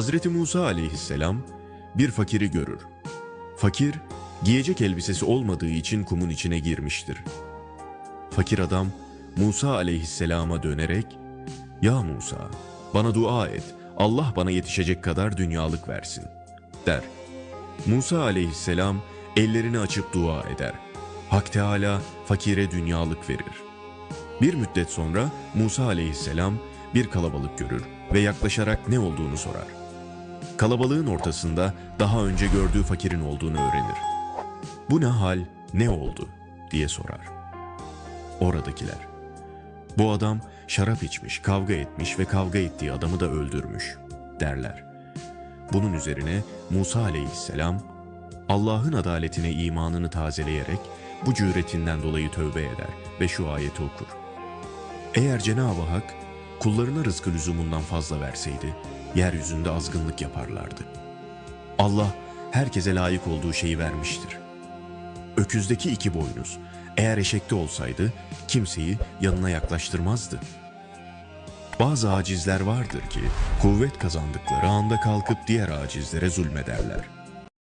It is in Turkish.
Hazreti Musa aleyhisselam bir fakiri görür. Fakir, giyecek elbisesi olmadığı için kumun içine girmiştir. Fakir adam Musa aleyhisselama dönerek, ''Ya Musa, bana dua et, Allah bana yetişecek kadar dünyalık versin.'' der. Musa aleyhisselam ellerini açıp dua eder. Hak Teala fakire dünyalık verir. Bir müddet sonra Musa aleyhisselam bir kalabalık görür ve yaklaşarak ne olduğunu sorar. Kalabalığın ortasında daha önce gördüğü fakirin olduğunu öğrenir. Bu ne hal, ne oldu diye sorar. Oradakiler. Bu adam şarap içmiş, kavga etmiş ve kavga ettiği adamı da öldürmüş derler. Bunun üzerine Musa aleyhisselam Allah'ın adaletine imanını tazeleyerek bu cüretinden dolayı tövbe eder ve şu ayeti okur. Eğer Cenab-ı Hak kullarına rızkı lüzumundan fazla verseydi, yeryüzünde azgınlık yaparlardı. Allah herkese layık olduğu şeyi vermiştir. Öküzdeki iki boynuz, eğer eşekte olsaydı kimseyi yanına yaklaştırmazdı. Bazı acizler vardır ki kuvvet kazandıkları anda kalkıp diğer acizlere zulmederler.